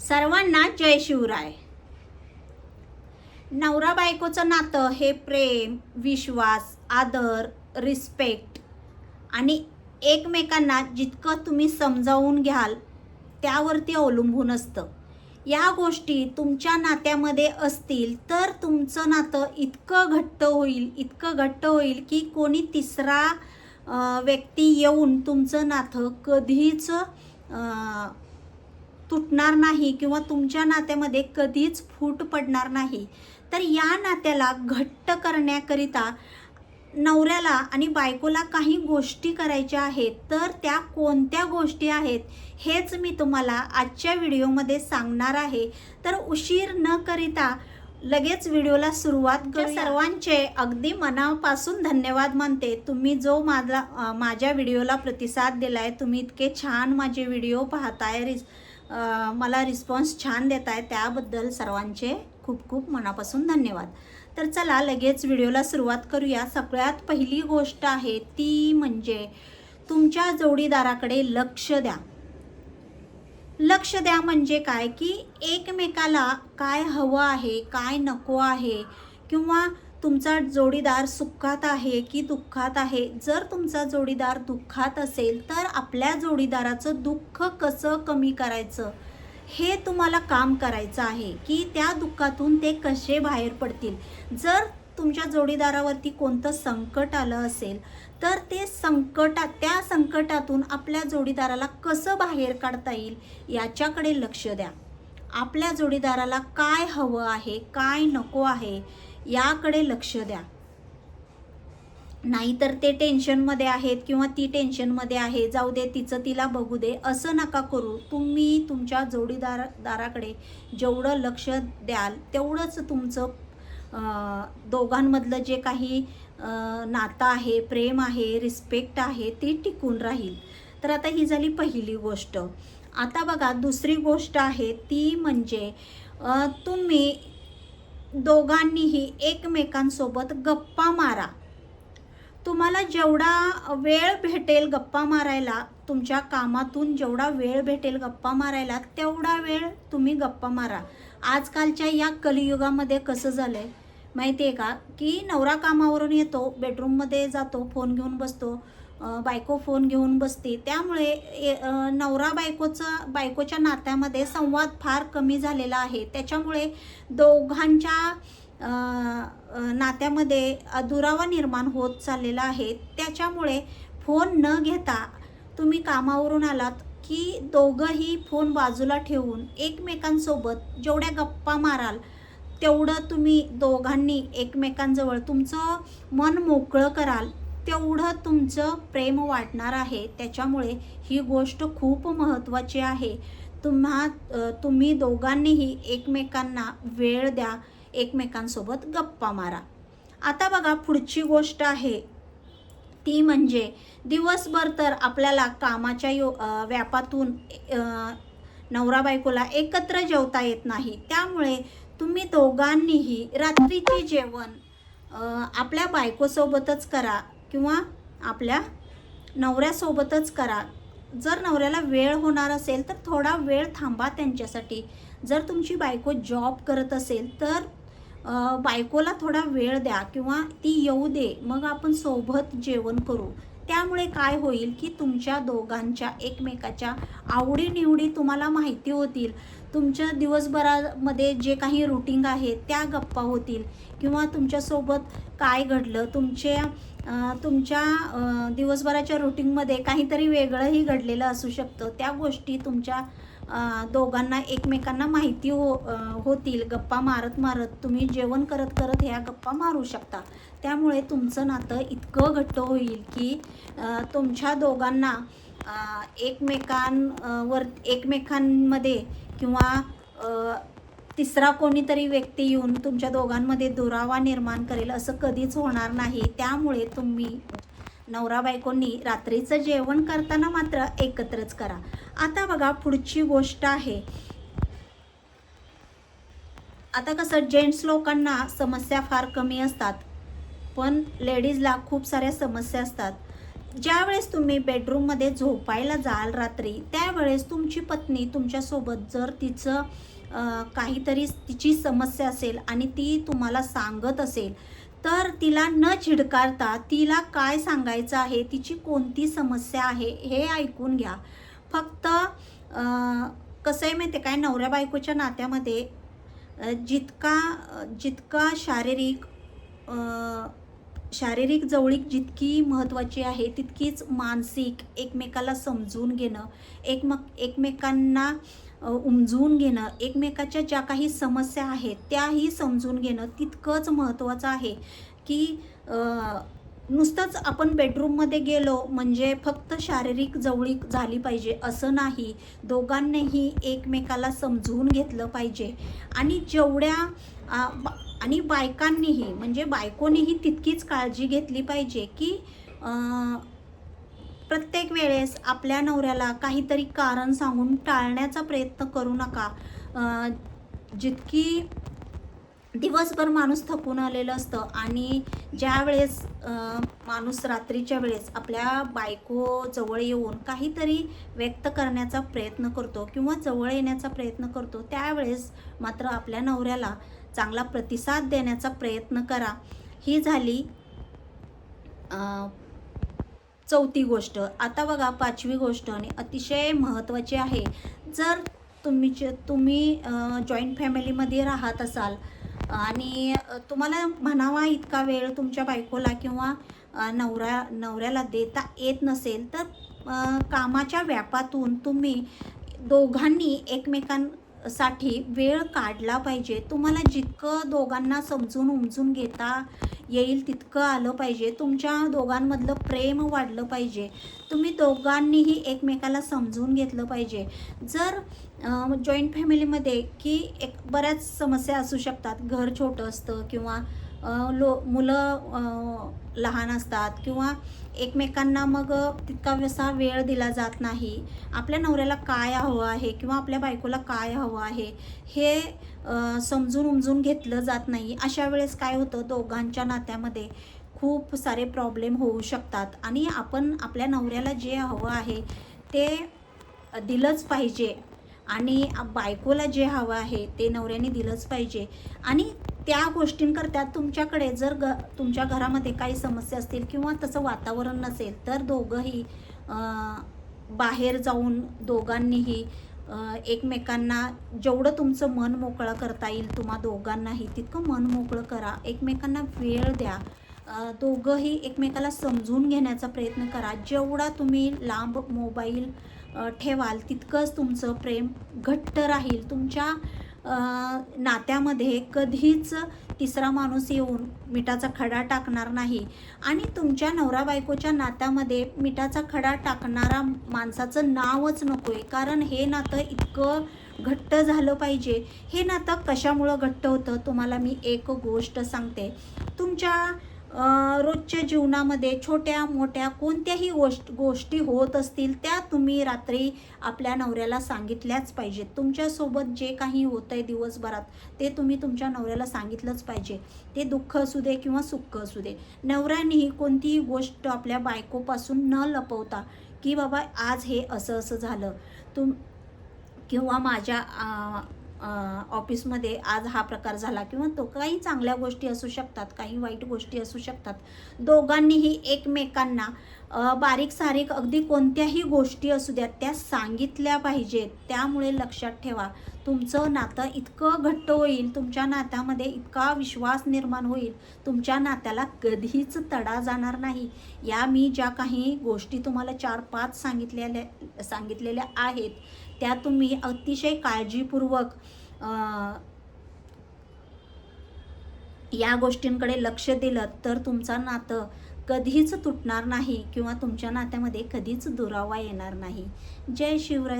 सर्वांना जय शिवराय. नवरा बायकोचं नातं हे प्रेम विश्वास आदर रिस्पेक्ट आणि एकमेकांना जितकं तुम्ही समजावून घ्याल त्यावरती अवलंबून असतं. या गोष्टी तुमच्या नात्यामध्ये असतील तर तुमचं नातं इतकं घट्ट होईल इतकं घट्ट होईल की कोणी तिसरा व्यक्ती येऊन तुमचं नातं कधीच तुटणार नाही किंवा तुमच्या नात्यामध्ये कधीच फूट पडणार नाही तर या नात्याला घट्ट करण्याकरिता नवऱ्याला आणि बायकोला काही गोष्टी करायच्या आहेत तर त्या कोणत्या गोष्टी आहेत हेच मी तुम्हाला आजच्या व्हिडिओमध्ये सांगणार आहे. तर उशीर न करिता लगेच व्हिडिओला सुरुवात करू सर्वांचे अगदी मनापासून धन्यवाद मानते तुम्ही जो माझा माझ्या व्हिडिओला प्रतिसाद दिलाय तुम्ही इतके छान माझे व्हिडिओ पाहताय. रिस मला रिस्पॉन्स छान देत आहे त्याबद्दल सर्वांचे खूप खूप मनापासून धन्यवाद. तर चला लगेच व्हिडिओला सुरुवात करूया. सगळ्यात पहिली गोष्ट आहे ती म्हणजे तुमच्या जोडीदाराकडे लक्ष द्या. लक्ष द्या म्हणजे काय? की एकमेकाला काय हवं आहे काय नको आहे किंवा तुमचा जोडीदार सुखात आहे की दुःखात आहे? जर तुमचा जोडीदार दुःखात असेल तर आपल्या जोडीदाराचं दुःख कसं कमी करायचं? हे तुम्हाला काम करायचं आहे की त्या दुःखातून ते कसे बाहेर पडतील? जर तुमच्या जोडीदारावरती कोणतं संकट आलं असेल तर ते संकटात त्या संकटातून आपल्या जोडीदाराला कसं बाहेर काढता येईल याच्याकडे लक्ष द्या. आपल्या जोडीदाराला काय हवं आहे काय नको आहे याकडे लक्ष द्या. नाहीतर ते टेन्शनमध्ये आहेत किंवा ती टेन्शनमध्ये आहे जाऊ दे तिचं तिला बघू दे असं नका करू. तुम्ही तुमच्या जोडीदार दाराकडे जेवढं लक्ष द्याल तेवढंच तुमचं दोघांमधलं जे काही नातं आहे प्रेम आहे रिस्पेक्ट आहे ते टिकून राहील. तर आता ही झाली पहिली गोष्ट. आता बघा दुसरी गोष्ट आहे ती म्हणजे तुम्ही दोघांनीही एकमेकांसोबत गप्पा मारा. तुम्हाला जेवढा वेळ भेटेल गप्पा मारायला तुमच्या कामातून जेवढा वेळ भेटेल गप्पा मारायला तेवढा वेळ तुम्ही गप्पा मारा. आजकालच्या या कलियुगामध्ये कसं झालं आहे माहिती आहे का? की नवरा कामावरून येतो बेडरूममध्ये जातो फोन घेऊन बसतो. बायको फोन घेऊन बसते. त्यामुळे ए- नवरा बायकोचं बायकोच्या नात्यामध्ये संवाद फार कमी झालेला आहे. त्याच्यामुळे दोघांच्या नात्यामध्ये अधुरावा निर्माण होत चाललेला आहे. त्याच्यामुळे फोन न घेता तुम्ही कामावरून आलात की दोघंही फोन बाजूला ठेवून एकमेकांसोबत जेवढ्या गप्पा माराल तेवढं तुम्ही दोघांनी एकमेकांजवळ तुमचं मन मोकळं कराल. तेवढं तुमचं प्रेम वाटणार आहे. त्याच्यामुळे ही गोष्ट खूप महत्त्वाची आहे. तुम्हा तुम्ही दोघांनीही एकमेकांना वेळ द्या. एकमेकांसोबत गप्पा मारा. आता बघा पुढची गोष्ट आहे. ती म्हणजे दिवसभर तर आपल्याला कामाच्या यो व्यापातून नवरा बायकोला एकत्र जेवता येत नाही. त्यामुळे तुम्ही दोघांनीही रात्रीचे जेवण आपल्या बायकोसोबतच करा. किंवा आपल्या नवऱ्यासोबतच करा. जर नवऱ्याला वेळ होणार असेल तर थोडा वेळ थांबा त्यांच्यासाठी. जर तुमची बायको जॉब करत असेल तर बायकोला थोडा वेळ द्या किंवा ती येऊ दे मग आपण सोबत जेवण करू. त्यामुळे काय होईल की तुमच्या दोघांच्या एकमेकाच्या आवडीनिवडी तुम्हाला माहिती होतील. तुमच्या दिवसभरामध्ये जे काही रुटीन आहे त्या गप्पा होतील. किंवा तुमच्यासोबत काय घडलं तुमच्या तुमच्या दिवसभराच्या रुटीनमध्ये काहीतरी वेगळंही घडलेलं असू शकतं. त्या गोष्टी तुमच्या दोघांना एकमेकांना माहिती हो होतील. गप्पा मारत मारत तुम्ही जेवण करत करत ह्या गप्पा मारू शकता. त्यामुळे तुमचं नातं इतकं घट्ट होईल की तुमच्या दोघांना एकमेकांवर एकमेकांमध्ये किंवा तिसरा कोणीतरी व्यक्ती येऊन तुमच्या दोघांमध्ये दुरावा निर्माण करेल असं कधीच होणार नाही. त्यामुळे तुम्ही नवरा बायकोंनी रात्रीचं जेवण करताना मात्र एकत्रच करा. आता बघा पुढची गोष्ट आहे. आता कसं जेंट्स लोकांना समस्या फार कमी असतात पण लेडीजला खूप साऱ्या समस्या असतात. ज्यावेळेस तुम्ही बेडरूममध्ये झोपायला जाल रात्री त्यावेळेस तुमची पत्नी तुमच्यासोबत जर तिचं काहीतरी तिची समस्या असेल आणि ती तुम्हाला सांगत असेल तर तिला न चिडकारता तिला काय सांगायचं आहे तिची कोणती समस्या आहे हे ऐकून घ्या. फक्त कसं आहे माहिती आहे काय? नवऱ्या बायकोच्या नात्यामध्ये जितका जितका शारीरिक शारीरिक जवळीक जितकी महत्त्वाची आहे तितकीच मानसिक एकमेकाला समजून घेणं एकमक एकमेकांना उमजून उमजवून घेणं एकमेकाच्या ज्या काही समस्या आहेत त्याही समजून घेणं तितकंच महत्त्वाचं आहे की नुसतंच आपण बेडरूममध्ये गेलो म्हणजे फक्त शारीरिक जवळीक झाली पाहिजे असं नाही. दोघांनीही एकमेकाला समजून घेतलं पाहिजे. आणि जेवढ्या बा- आणि बायकांनीही म्हणजे बायकोनीही तितकीच काळजी घेतली पाहिजे की प्रत्येक वेळेस आपल्या नवऱ्याला काहीतरी कारण सांगून टाळण्याचा प्रयत्न करू नका. जितकी दिवसभर माणूस थकून आलेलं असतं आणि ज्या वेळेस माणूस रात्रीच्या वेळेस आपल्या बायको जवळ येऊन काहीतरी व्यक्त करण्याचा प्रयत्न करतो किंवा जवळ येण्याचा प्रयत्न करतो त्यावेळेस मात्र आपल्या नवऱ्याला चांगला प्रतिसाद देण्याचा प्रयत्न करा. ही झाली चौथी गोष्ट. आता बघा पाचवी गोष्ट आणि अतिशय महत्त्वाची आहे. जर तुम्ही तुम्ही जॉईंट फॅमिलीमध्ये राहत असाल आणि तुम्हाला म्हणावा इतका वेळ तुमच्या बायकोला किंवा नवरा नवऱ्याला देता येत नसेल तर कामाच्या व्यापातून तुम्ही दोघांनी एकमेकां साठी वेळ काढला पाहिजे. तुम्हाला जितकं दोघांना समजून उमजून घेता येईल तितकं आलं पाहिजे. तुमच्या दोघांमधलं प्रेम वाढलं पाहिजे. तुम्ही दोघांनीही एकमेकाला समजून घेतलं पाहिजे. जर जॉईंट फॅमिलीमध्ये की एक बऱ्याच समस्या असू शकतात. घर छोटं असतं किंवा लो मुलं लहान असतात किंवा एकमेकांना मग तितकासा वेळ दिला जात नाही. आपल्या नवऱ्याला काय हवं आहे किंवा आपल्या बायकोला काय हवं आहे हे समजून उमजून घेतलं जात नाही. अशा वेळेस काय होतं दोघांच्या नात्यामध्ये खूप सारे प्रॉब्लेम होऊ शकतात. आणि आपण आपल्या नवऱ्याला जे हवं आहे ते दिलंच पाहिजे. आणि बायकोला जे हवं आहे ते नवऱ्याने दिलंच पाहिजे. आणि त्या गोष्टींकरता तुमच्याकडे जर ग तुमच्या घरामध्ये काही समस्या असतील किंवा तसं वातावरण नसेल तर दोघंही बाहेर जाऊन दोघांनीही एकमेकांना जेवढं तुमचं मन मोकळं करता येईल तुम्हा दोघांनाही तितकं मन मोकळं करा. एकमेकांना वेळ द्या. दोघंही एकमेकाला समजून घेण्याचा प्रयत्न करा. जेवढा तुम्ही लांब मोबाईल ठेवाल तितकंच तुमचं प्रेम घट्ट राहील. तुमच्या नात्यामध्ये कधीच तिसरा माणूस येऊन मिठाचा खडा टाकणार नाही. आणि तुमच्या नवरा बायकोच्या नात्यामध्ये मिठाचा खडा टाकणारा माणसाचं नावच नको आहे कारण हे नातं इतकं घट्ट झालं पाहिजे. हे नातं कशामुळं घट्ट होतं? तुम्हाला मी एक गोष्ट सांगते. तुमच्या रोजच्या जीवनामध्ये छोट्या मोठ्या कोणत्याही गोष्ट गोष्टी होत असतील त्या तुम्ही रात्री आपल्या नवऱ्याला सांगितल्याच पाहिजेत. तुमच्यासोबत जे काही होतं आहे दिवसभरात ते तुम्ही तुमच्या नवऱ्याला सांगितलंच पाहिजे. ते दुःख असू दे किंवा सुख असू दे नवऱ्यानेही कोणतीही गोष्ट आपल्या बायकोपासून न लपवता की बाबा आज हे असं असं झालं तुम किंवा माझ्या ऑफिसमध्ये आज हा प्रकार झाला किंवा तो काही चांगल्या गोष्टी असू शकतात काही वाईट गोष्टी असू शकतात. दोघांनीही एकमेकांना बारीक सारीक अगदी कोणत्याही गोष्टी असू द्या त्या सांगितल्या पाहिजेत. त्यामुळे लक्षात ठेवा. तुमचं नातं इतकं घट्ट होईल तुमच्या नात्यामध्ये इतका विश्वास निर्माण होईल तुमच्या नात्याला कधीच तडा जाणार नाही. या मी ज्या काही गोष्टी तुम्हाला चार पाच सांगितलेल्या सांगितलेल्या आहेत त्या तुम्ही अतिशय काळजीपूर्वक या गोष्टींकडे लक्ष दिलं तर तुमचं नातं कधीच तुटणार नाही किंवा तुमच्या नात्यामध्ये कधीच दुरावा येणार नाही. जय शिवराय.